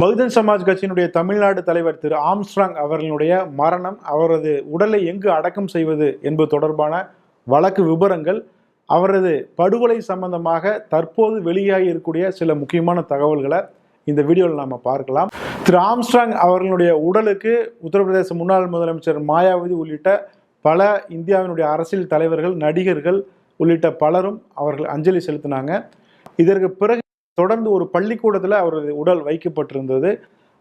பகுஜன் சமாஜ் கட்சியினுடைய தமிழ்நாடு தலைவர் திரு ஆம்ஸ்ட்ராங் அவர்களுடைய மரணம் அவரது உடலை எங்கு அடக்கம் செய்வது என்பது தொடர்பான வழக்கு விவரங்கள் அவரது படுகொலை சம்பந்தமாக தற்போது வெளியாகி இருக்கக்கூடிய சில முக்கியமான தகவல்களை இந்த வீடியோவில் நாம் பார்க்கலாம். திரு ஆம்ஸ்ட்ராங் அவர்களுடைய உடலுக்கு உத்தரப்பிரதேச முன்னாள் முதலமைச்சர் மாயாவதி உள்ளிட்ட பல இந்தியாவினுடைய அரசியல் தலைவர்கள் நடிகர்கள் உள்ளிட்ட பலரும் அவர்கள் அஞ்சலி செலுத்தினாங்க. இதற்கு பிறகு தொடர்ந்து ஒரு பள்ளிக்கூடத்தில் அவரது உடல் வைக்கப்பட்டிருந்தது.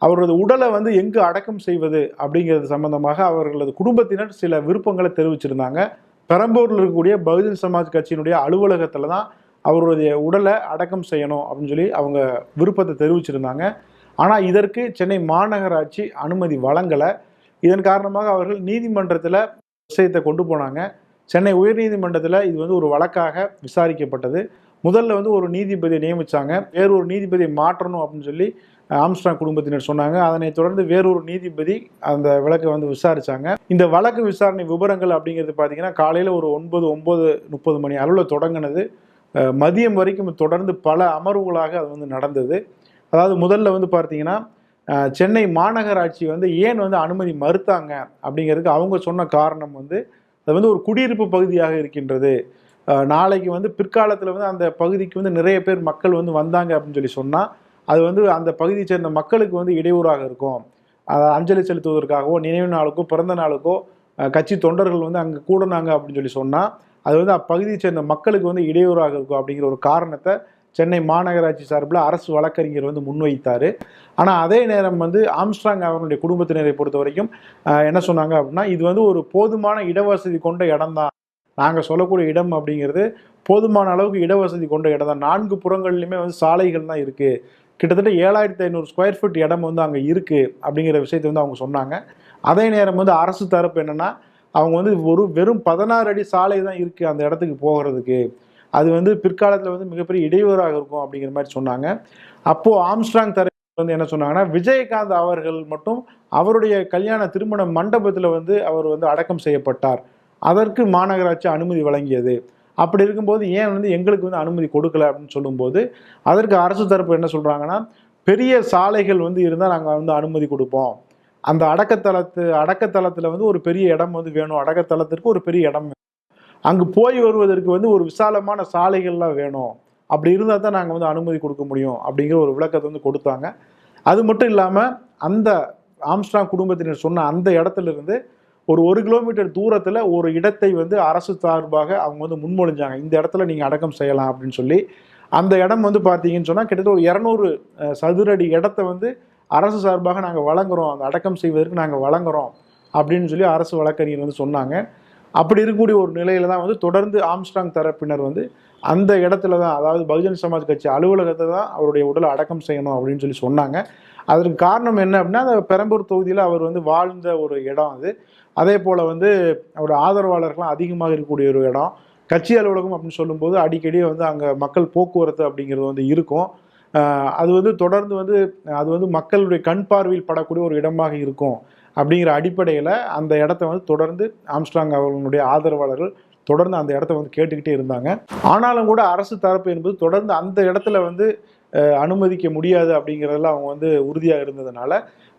அவரது உடலை வந்து எங்கு அடக்கம் செய்வது அப்படிங்கிறது சம்பந்தமாக அவர்களது குடும்பத்தினர் சில விருப்பங்களை தெரிவிச்சிருந்தாங்க. பெரம்பூரில் இருக்கக்கூடிய பகுஜன் சமாஜ் கட்சியினுடைய அலுவலகத்தில் தான் அவருடைய உடலை அடக்கம் செய்யணும் அப்படின்னு சொல்லி அவங்க விருப்பத்தை தெரிவிச்சிருந்தாங்க. ஆனால் இதற்கு சென்னை மாநகராட்சி அனுமதி வழங்கலை. இதன் காரணமாக அவர்கள் நீதிமன்றத்தில் விஷயத்தை கொண்டு போனாங்க. சென்னை உயர்நீதிமன்றத்தில் இது வந்து ஒரு வழக்காக விசாரிக்கப்பட்டது. முதல்ல வந்து ஒரு நீதிபதியை நியமித்தாங்க வேறொரு நீதிபதியை மாற்றணும் அப்படின்னு சொல்லி ஆம்ஸ்டாங் குடும்பத்தினர் சொன்னாங்க. அதனைத் தொடர்ந்து வேறொரு நீதிபதி அந்த வழக்கை வந்து விசாரிச்சாங்க. இந்த வழக்கு விசாரணை விவரங்கள் அப்படிங்கிறது பார்த்தீங்கன்னா காலையில் ஒரு ஒன்பது ஒன்பது முப்பது மணி அளவில் தொடங்கினது. மதியம் வரைக்கும் தொடர்ந்து பல அமர்வுகளாக அது வந்து நடந்தது. அதாவது முதல்ல வந்து பார்த்தீங்கன்னா சென்னை மாநகராட்சி வந்து ஏன் வந்து அனுமதி மறுத்தாங்க அப்படிங்கிறதுக்கு அவங்க சொன்ன காரணம் வந்து அது வந்து ஒரு குடியிருப்பு பகுதியாக இருக்கின்றது. நாளைக்கு வந்து பிற்காலத்தில் வந்து அந்த பகுதிக்கு வந்து நிறைய பேர் மக்கள் வந்து வந்தாங்க அப்படின்னு சொல்லி சொன்னால் அது வந்து அந்த பகுதியை சேர்ந்த மக்களுக்கு வந்து இடையூறாக இருக்கும். அஞ்சலி செலுத்துவதற்காகவோ நினைவு நாளுக்கோ பிறந்த நாளுக்கோ கட்சி தொண்டர்கள் வந்து அங்கே கூடினாங்க அப்படின்னு சொல்லி சொன்னால் அது வந்து அப்பகுதியை சேர்ந்த மக்களுக்கு வந்து இடையூறாக இருக்கும் அப்படிங்கிற ஒரு காரணத்தை சென்னை மாநகராட்சி சார்பில் அரசு வழக்கறிஞர் வந்து முன்வைத்தார். ஆனால் அதே நேரம் வந்து ஆம்ஸ்ட்ராங் அவருடைய குடும்பத்தினரை பொறுத்த வரைக்கும் என்ன சொன்னாங்க அப்படின்னா இது வந்து ஒரு போதுமான இடவசதி கொண்ட இடம் தான் நாங்கள் சொல்லக்கூடிய இடம் அப்படிங்கிறது போதுமான அளவுக்கு இடவசதி கொண்ட இடம் தான். நான்கு புறங்கள்லையுமே வந்து சாலைகள் தான் இருக்குது கிட்டத்தட்ட ஏழாயிரத்தி ஐநூறு ஸ்கொயர் ஃபீட் இடம் வந்து அங்கே இருக்குது அப்படிங்கிற விஷயத்தை வந்து அவங்க சொன்னாங்க. அதே நேரம் வந்து அரசு தரப்பு என்னென்னா அவங்க வந்து ஒரு வெறும் பதினாறு அடி சாலை தான் இருக்குது அந்த இடத்துக்கு போகிறதுக்கு. அது வந்து பிற்காலத்தில் வந்து மிகப்பெரிய இடையூறாக இருக்கும் அப்படிங்கிற மாதிரி சொன்னாங்க. அப்போது ஆம்ஸ்ட்ராங் தர வந்து என்ன சொன்னாங்கன்னா விஜயகாந்த் அவர்கள் மட்டும் அவருடைய கல்யாண திருமண மண்டபத்தில் வந்து அவர் வந்து அடக்கம் செய்யப்பட்டார். அதற்கு மாநகராட்சி அனுமதி வழங்கியது. அப்படி இருக்கும்போது ஏன் வந்து எங்களுக்கு வந்து அனுமதி கொடுக்கல அப்படின்னு சொல்லும்போது அதற்கு அரசு தரப்பு என்ன சொல்கிறாங்கன்னா பெரிய சாலைகள் வந்து இருந்தால் நாங்கள் வந்து அனுமதி கொடுப்போம். அந்த அடக்கத்தளத்து அடக்கத்தளத்தில் வந்து ஒரு பெரிய இடம் வந்து வேணும். அடக்கத்தளத்திற்கு ஒரு பெரிய இடம் வேணும். அங்கு போய் வருவதற்கு வந்து ஒரு விசாலமான சாலைகள்லாம் வேணும். அப்படி இருந்தால் தான் நாங்கள் வந்து அனுமதி கொடுக்க முடியும் அப்படிங்கிற ஒரு விளக்கத்தை வந்து கொடுத்தாங்க. அது மட்டும் இல்லாமல் அந்த ஆம்ஸ்டாங் குடும்பத்தினர் சொன்ன அந்த இடத்துல இருந்து ஒரு ஒரு கிலோமீட்டர் தூரத்தில் ஒரு இடத்தை வந்து அரசு சார்பாக அவங்க வந்து முன்மொழிஞ்சாங்க. இந்த இடத்துல நீங்கள் அடக்கம் செய்யலாம் அப்படின்னு சொல்லி. அந்த இடம் வந்து பார்த்தீங்கன்னு சொன்னால் கிட்டத்தட்ட ஒரு இரநூறு சதுரடி இடத்த வந்து அரசு சார்பாக நாங்கள் வழங்குறோம். அந்த அடக்கம் செய்வதற்கு நாங்கள் வழங்குறோம் அப்படின்னு சொல்லி அரசு வழக்கறிஞர் வந்து சொன்னாங்க. அப்படி இருக்கக்கூடிய ஒரு நிலையில தான் வந்து தொடர்ந்து ஆம்ஸ்ட்ராங் தரப்பினர் வந்து அந்த இடத்துல தான் அதாவது பகுஜன் சமாஜ் கட்சி அலுவலகத்தை தான் அவருடைய உடலை அடக்கம் செய்யணும் அப்படின்னு சொல்லி சொன்னாங்க. அதற்கு காரணம் என்ன அப்படின்னா அந்த பெரம்பூர் தொகுதியில் அவர் வந்து வாழ்ந்த ஒரு இடம் அது. அதே போல் வந்து அவருடைய ஆதரவாளர்கள்லாம் அதிகமாக இருக்கக்கூடிய ஒரு இடம். கட்சி அலுவலகம் அப்படின்னு சொல்லும்போது அடிக்கடி வந்து அங்கே மக்கள் போக்குவரத்து அப்படிங்கிறது வந்து இருக்கும். அது வந்து தொடர்ந்து வந்து அது வந்து மக்களுடைய கண் பார்வையில் படக்கூடிய ஒரு இடமாக இருக்கும் அப்படிங்கிற அடிப்படையில் அந்த இடத்த வந்து தொடர்ந்து ஆம்ஸ்ட்ராங் அவர்களுடைய ஆதரவாளர்கள் தொடர்ந்து அந்த இடத்த வந்து கேட்டுக்கிட்டே இருந்தாங்க. ஆனாலும் கூட அரசு தரப்பு என்பது தொடர்ந்து அந்த இடத்துல வந்து அனுமதிக்க முடியாது அப்படிங்கிறதெல்லாம் அவங்க வந்து உறுதியாக இருந்ததுனால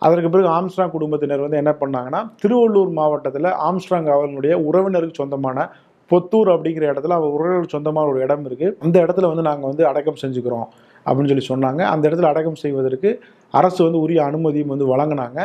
அதற்கு பிறகு ஆம்ஸ்ட்ராங் குடும்பத்தினர் வந்து என்ன பண்ணாங்கன்னா திருவள்ளூர் மாவட்டத்தில் ஆம்ஸ்ட்ராங் அவர்களுடைய உறவினருக்கு சொந்தமான பொத்தூர் அப்படிங்கிற இடத்துல அவங்க உறவினர் சொந்தமான ஒரு இடம் இருக்குது அந்த இடத்துல வந்து நாங்கள் வந்து அடக்கம் செஞ்சுக்கிறோம் அப்படின்னு சொல்லி சொன்னாங்க. அந்த இடத்துல அடக்கம் செய்வதற்கு அரசு வந்து உரிய அனுமதியும் வந்து வழங்கினாங்க.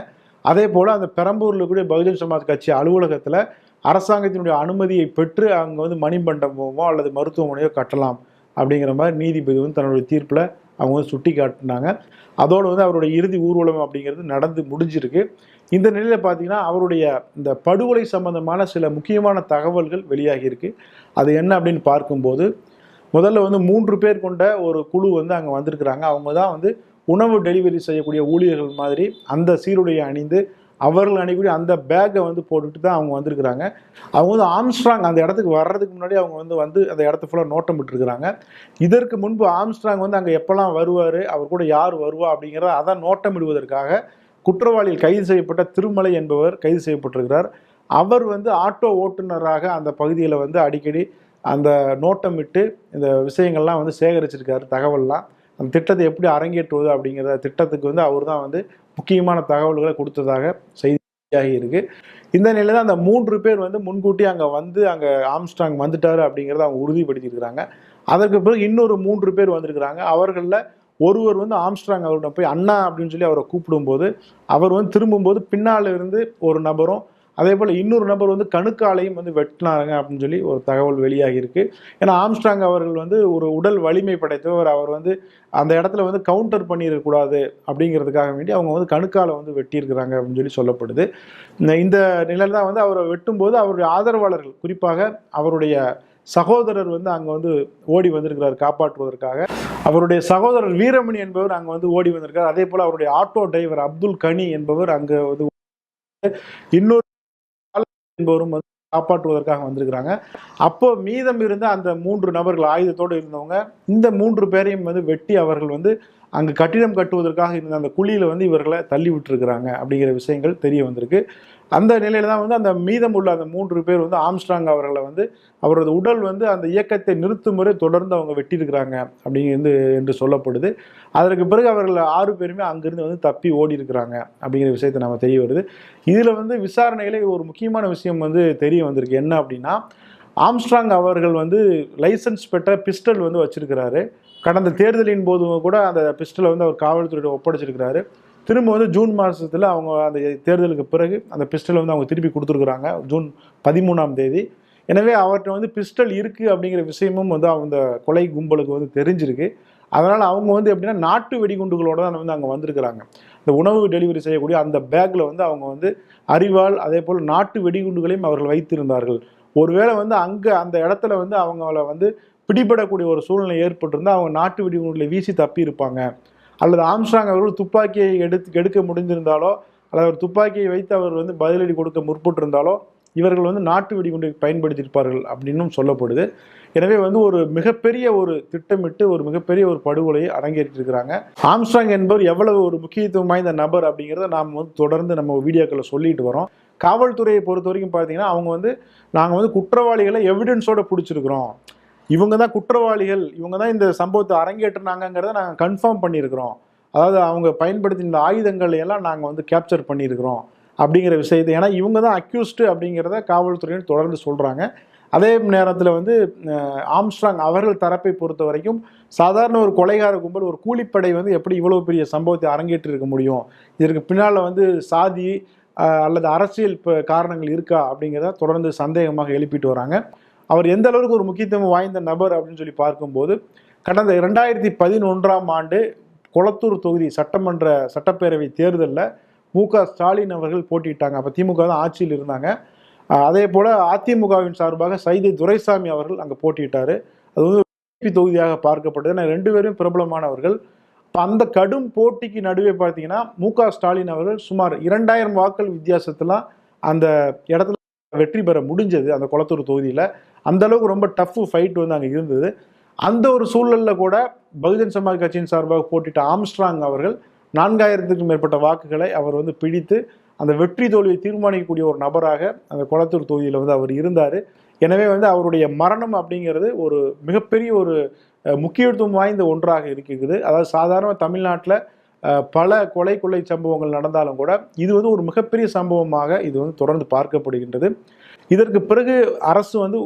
அதே போல் அந்த பெரம்பூரில் இருக்கக்கூடிய பகுஜன் சமாஜ் கட்சி அலுவலகத்தில் அரசாங்கத்தினுடைய அனுமதியை பெற்று அங்கே வந்து மணிமண்டபமோ அல்லது மருத்துவமனையோ கட்டலாம் அப்படிங்கிற மாதிரி நீதிபதி வந்து தன்னுடைய தீர்ப்பில் அவங்க வந்து சுட்டி காட்டினாங்க. அதோடு வந்து அவருடைய இறுதி ஊர்வலம் அப்படிங்கிறது நடந்து முடிஞ்சிருக்கு. இந்த நிலையில் பார்த்தீங்கன்னா அவருடைய இந்த படுகொலை சம்பந்தமான சில முக்கியமான தகவல்கள் வெளியாகியிருக்கு. அது என்ன அப்படின்னு பார்க்கும்போது முதல்ல வந்து மூன்று பேர் கொண்ட ஒரு குழு வந்து அங்கே வந்திருக்கிறாங்க. அவங்க தான் வந்து உணவு டெலிவரி செய்யக்கூடிய ஊழியர்கள் மாதிரி அந்த சீருடையை அணிந்து அவர்கள் அணிக்கூடிய அந்த பேக்கை வந்து போட்டுட்டு தான் அவங்க வந்திருக்கிறாங்க. அவங்க வந்து ஆம்ஸ்ட்ராங் அந்த இடத்துக்கு வர்றதுக்கு முன்னாடி அவங்க வந்து வந்து அந்த இடத்த ஃபுல்லாக நோட்டம் விட்டுருக்குறாங்க. இதற்கு முன்பு ஆம்ஸ்ட்ராங் வந்து அங்கே எப்போல்லாம் வருவார் அவர் கூட யார் வருவா அப்படிங்கிறத அதான் நோட்டமிடுவதற்காக குற்றவாளியில் கைது செய்யப்பட்ட திருமலை என்பவர் கைது செய்யப்பட்டிருக்கிறார். அவர் வந்து ஆட்டோ ஓட்டுநராக அந்த பகுதியில் வந்து அடிக்கடி அந்த நோட்டமிட்டு இந்த விஷயங்கள்லாம் வந்து சேகரிச்சிருக்காரு தகவல்லாம். அந்த திட்டத்தை எப்படி அரங்கேற்றுவது அப்படிங்கிற திட்டத்துக்கு வந்து அவர் தான் வந்து முக்கியமான தகவல்களை கொடுத்ததாக செய்தியாகி இருக்குது இந்த நிலையில் தான் அந்த மூன்று பேர் வந்து முன்கூட்டி அங்கே வந்து அங்கே ஆம்ஸ்டாங் வந்துட்டார் அப்படிங்கிறத அவங்க உறுதிப்படுத்தியிருக்கிறாங்க. அதற்கு பிறகு இன்னொரு மூன்று பேர் வந்திருக்கிறாங்க. அவர்களில் ஒருவர் வந்து ஆம்ஸ்ட்ராங் அவர்கிட்ட போய் அண்ணா அப்படின்னு சொல்லி அவரை கூப்பிடும்போது அவர் வந்து திரும்பும்போது பின்னால் இருந்து ஒரு நபரும் அதே போல் இன்னொரு நபர் வந்து கணுக்காலையும் வந்து வெட்டினாருங்க அப்படின்னு சொல்லி ஒரு தகவல் வெளியாகி இருக்கு ஏன்னா ஆம்ஸ்ட்ராங் அவர்கள் வந்து ஒரு உடல் வலிமை படைத்தவர். அவர் வந்து அந்த இடத்துல வந்து கவுண்டர் பண்ணிடக்கூடாது அப்படிங்கிறதுக்காக வேண்டி அவங்க வந்து கணுக்காலை வந்து வெட்டியிருக்கிறாங்க அப்படின்னு சொல்லி சொல்லப்படுது. இந்த- இந்த நிலையில் தான் வந்து அவரை வெட்டும்போது அவருடைய ஆதரவாளர்கள் குறிப்பாக அவருடைய சகோதரர் வந்து அங்கே வந்து ஓடி வந்திருக்கிறார் காப்பாற்றுவதற்காக. அவருடைய சகோதரர் வீரமணி என்பவர் அங்கே வந்து ஓடி வந்திருக்கார். அதே போல் அவருடைய ஆட்டோ டிரைவர் அப்துல் கனி என்பவர் அங்கே வந்து இன்னொரு என்பவரும் வந்து காப்பாற்றுவதற்காக வந்திருக்கிறாங்க. அப்போ மீதம் இருந்த அந்த மூன்று நபர்கள் ஆயுதத்தோடு இருந்தவங்க இந்த மூன்று பேரையும் வந்து வெட்டி அவர்கள் வந்து அங்கு கட்டிடம் கட்டுவதற்காக இருந்த அந்த குழியில வந்து இவர்களை தள்ளி விட்டுருக்கிறாங்க அப்படிங்கிற விஷயங்கள் தெரிய வந்திருக்கு. அந்த நிலையில தான் வந்து அந்த மீதம் உள்ள அந்த மூன்று பேர் வந்து ஆம்ஸ்ட்ராங் அவர்களை வந்து அவரது உடல் வந்து அந்த இயக்கத்தை நிறுத்தும் முறை தொடர்ந்து அவங்க வெட்டியிருக்கிறாங்க அப்படிங்கிறது என்று சொல்லப்படுது. அதற்கு பிறகு அவர்கள் ஆறு பேருமே அங்கிருந்து வந்து தப்பி ஓடி இருக்கிறாங்க அப்படிங்கிற விஷயத்தை நம்ம தெரிய வருது. இதில் வந்து விசாரணைகளே ஒரு முக்கியமான விஷயம் வந்து தெரிய வந்திருக்கு. என்ன அப்படின்னா ஆம்ஸ்ட்ராங் அவர்கள் வந்து லைசன்ஸ் பெற்ற பிஸ்டல் வந்து வச்சிருக்கிறாரு. கடந்த தேர்தலின் போதும் கூட அந்த பிஸ்டலை வந்து அவர் காவல்துறையிட ஒப்படைச்சிருக்கிறாரு. திரும்ப வந்து ஜூன் மாதத்தில் அவங்க அந்த தேர்தலுக்கு பிறகு அந்த பிஸ்டலை வந்து அவங்க திருப்பி கொடுத்துருக்குறாங்க. ஜூன் பதிமூணாம் தேதி. எனவே அவர்கிட்ட வந்து பிஸ்டல் இருக்குது அப்படிங்கிற விஷயமும் வந்து அந்த கொலை கும்பலுக்கு வந்து தெரிஞ்சிருக்கு. அதனால் அவங்க வந்து எப்படின்னா நாட்டு வெடிகுண்டுகளோடு தான் வந்து அங்கே வந்திருக்கிறாங்க. இந்த உணவு டெலிவரி செய்யக்கூடிய அந்த பேக்கில் வந்து அவங்க வந்து அறிவால் அதே போல் நாட்டு வெடிகுண்டுகளையும் அவர்கள் வைத்திருந்தார்கள். ஒருவேளை வந்து அங்கே அந்த இடத்துல வந்து அவங்கள வந்து பிடிபடக்கூடிய ஒரு சூழ்நிலை ஏற்பட்டிருந்தால் அவங்க நாட்டு வெடிகுண்டுகளை வீசி தப்பி இருப்பாங்க அல்லது ஆம்ஸ்ட்ராங் அவர்கள் துப்பாக்கியை எடுத்து எடுக்க முடிந்திருந்தாலோ அல்லது அவர் துப்பாக்கியை வைத்து அவர் வந்து பதிலடி கொடுக்க முற்பட்டிருந்தாலோ இவர்கள் வந்து நாட்டு வெடிகுண்டை பயன்படுத்தியிருப்பார்கள் அப்படின்னும் சொல்லப்படுது. எனவே வந்து ஒரு மிகப்பெரிய ஒரு திட்டமிட்டு ஒரு மிகப்பெரிய ஒரு படுகொலையை அரங்கேற்றிருக்கிறாங்க. ஆம்ஸ்ட்ராங் என்பவர் எவ்வளவு ஒரு முக்கியத்துவம் வாய்ந்த நபர் அப்படிங்கிறத நாம் வந்து தொடர்ந்து நம்ம வீடியோக்களை சொல்லிட்டு வரோம். காவல்துறையை பொறுத்த வரைக்கும் பார்த்தீங்கன்னா அவங்க வந்து நாங்கள் வந்து குற்றவாளிகளை எவிடன்ஸோடு பிடிச்சிருக்கிறோம். இவங்க தான் குற்றவாளிகள் இவங்க தான் இந்த சம்பவத்தை அரங்கேற்றினாங்கிறத நாங்கள் கன்ஃபார்ம் பண்ணியிருக்கிறோம். அதாவது அவங்க பயன்படுத்தின ஆயுதங்களை எல்லாம் நாங்கள் வந்து கேப்சர் பண்ணியிருக்கிறோம் அப்படிங்கிற விஷயத்தை. ஏன்னா இவங்க தான் அக்யூஸ்டு அப்படிங்கிறத காவல்துறையினர் தொடர்ந்து சொல்கிறாங்க அதே நேரத்தில் வந்து ஆம்ஸ்ட்ராங் அவர்கள் தரப்பை பொறுத்த வரைக்கும் சாதாரண ஒரு கொலைகார கும்பல் ஒரு கூலிப்படை வந்து எப்படி இவ்வளோ பெரிய சம்பவத்தை அரங்கேற்றிருக்க முடியும்? இதற்கு பின்னால் வந்து சாதி அல்லது அரசியல் காரணங்கள் இருக்கா அப்படிங்கிறத தொடர்ந்து சந்தேகமாக எழுப்பிட்டு வராங்க. அவர் எந்த அளவுக்கு ஒரு முக்கியத்துவம் வாய்ந்த நபர் அப்படின்னு சொல்லி பார்க்கும்போது கடந்த இரண்டாயிரத்தி பதினொன்றாம் ஆண்டு கொளத்தூர் தொகுதி சட்டமன்ற சட்டப்பேரவை தேர்தலில் மு க ஸ்டாலின் அவர்கள் போட்டியிட்டாங்க. அப்போ திமுக தான் ஆட்சியில் இருந்தாங்க. அதே போல் அதிமுகவின் சார்பாக சைதை துரைசாமி அவர்கள் அங்கே போட்டியிட்டார். அது வந்து ஒரு தொகுதியாக பார்க்கப்பட்டது ஏன்னா ரெண்டு பேரும் பிரபலமானவர்கள். இப்போ அந்த கடும் போட்டிக்கு நடுவே பார்த்தீங்கன்னா மு க ஸ்டாலின் அவர்கள் சுமார் இரண்டாயிரம் வாக்கள் வித்தியாசத்தெலாம் அந்த இடத்துல வெற்றி பெற முடிஞ்சது அந்த குளத்தூர் தொகுதியில். அந்த அளவுக்கு ரொம்ப டஃப் ஃபைட் வந்து அங்கே இருந்தது. அந்த ஒரு சூழலில் கூட பகுஜன் சமாஜ் கட்சியின் சார்பாக போட்டிட்ட ஆம்ஸ்ட்ராங் அவர்கள் நான்காயிரத்துக்கும் மேற்பட்ட வாக்குகளை அவர் வந்து பிடித்து அந்த வெற்றி தோல்வியை தீர்மானிக்கக்கூடிய ஒரு நபராக அந்த குளத்தூர் தொகுதியில் வந்து அவர் இருந்தார். எனவே வந்து அவருடைய மரணம் அப்படிங்கிறது ஒரு மிகப்பெரிய ஒரு முக்கியத்துவம் வாய்ந்த ஒன்றாக இருக்குது அதாவது சாதாரண தமிழ்நாட்டில் பல கொலை கொள்ளை சம்பவங்கள் நடந்தாலும் கூட இது வந்து ஒரு மிகப்பெரிய சம்பவமாக இது வந்து தொடர்ந்து பார்க்கப்படுகின்றது. இதற்கு பிறகு அரசு வந்து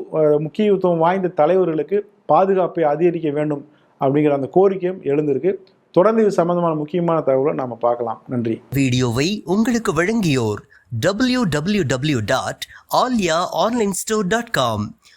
முக்கியத்துவம் வாய்ந்த தலைவர்களுக்கு பாதுகாப்பை அதிகரிக்க வேண்டும் அப்படிங்கிற அந்த கோரிக்கையும் எழுந்திருக்கு. தொடர்ந்து இது சம்பந்தமான முக்கியமான தகவலை நாம பார்க்கலாம். நன்றி. வீடியோவை உங்களுக்கு வழங்கியோர் W W W dot Alya online store dot com